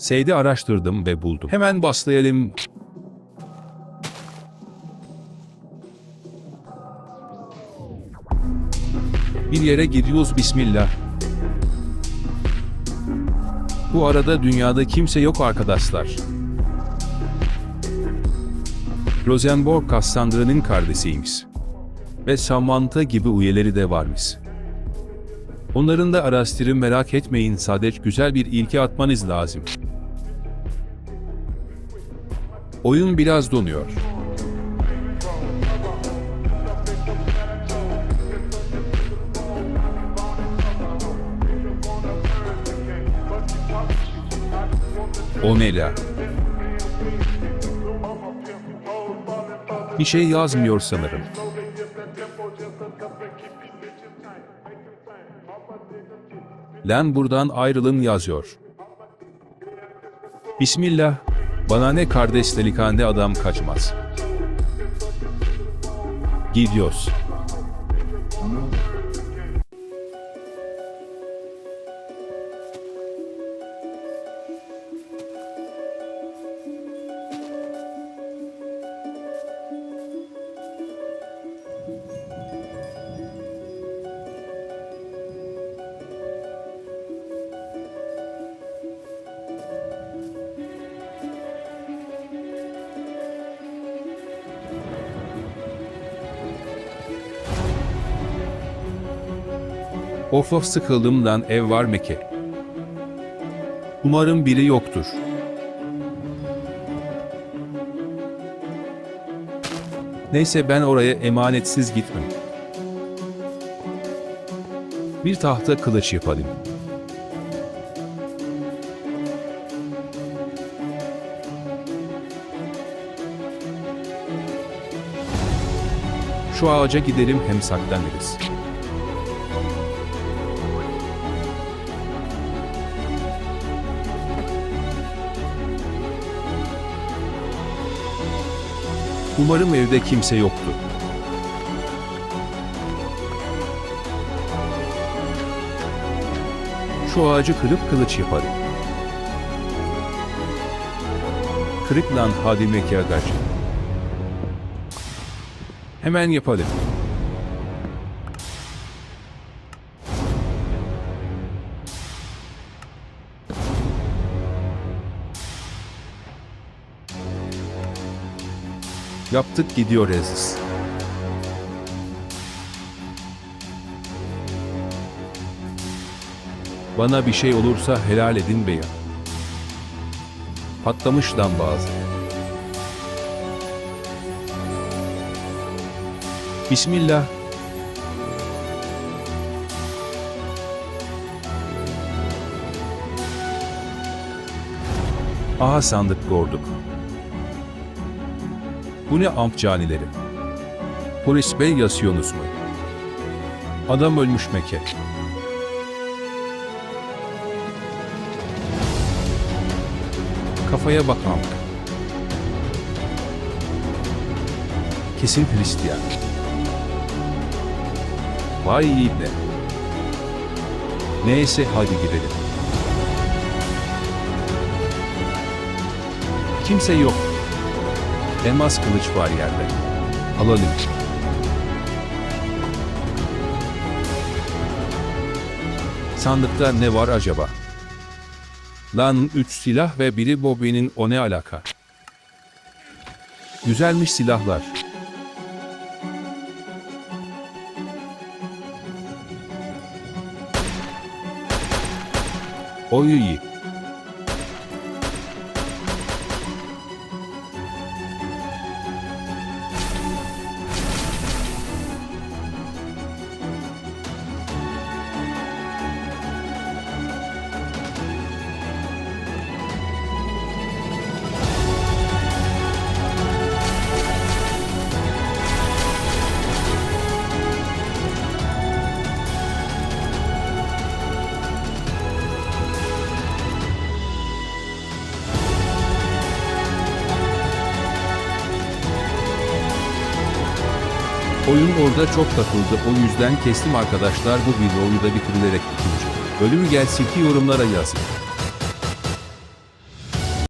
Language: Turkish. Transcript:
Seydi araştırdım ve buldum. Hemen başlayalım. Bir yere gidiyoruz bismillah. Bu arada dünyada kimse yok arkadaşlar. Rosenborg Cassandra'nın kardeşiymiş. Ve Samantha gibi üyeleri de varmış. Onların da araştırın merak etmeyin sadece güzel bir ilki atmanız lazım. Oyun biraz donuyor. O ne la? Bir şey yazmıyor sanırım. Lan buradan ayrılın yazıyor. Bismillah, bana ne kardeş delikanlı adam kaçmaz. Gidiyoruz. Of of sıkıldım lan ev var mı ki? Umarım biri yoktur. Neyse ben oraya emanetsiz gitmem. Bir tahta kılıç yapalım. Şu ağaca gidelim hem saklanırız. Umarım evde kimse yoktu. Şu ağacı kırıp kılıç yaparım. Kırık lan hadi mekyagaj. Hemen yapalım. Yaptık gidiyor Aziz. Bana bir şey olursa helal edin beya. Patlamış lan bazı. Bismillah. Aha sandık gördük. Bu ne amp canileri? Polis bey yazıyorsunuz mu? Adam ölmüş Mekke. Kafaya bak amk. Kesin Hristiyan. Vay ibne. Neyse hadi gidelim. Kimse yok. Elmas kılıç var yerde. Alalım. Sandıkta ne var acaba? Lan üç silah ve biri Bobby'nin o ne alaka? Güzelmiş silahlar. Oy iyi. Oyun orada çok takıldı o yüzden kestim arkadaşlar bu videoyu da bitirilerek bitince. Bölümü gelsin ki yorumlara yazın.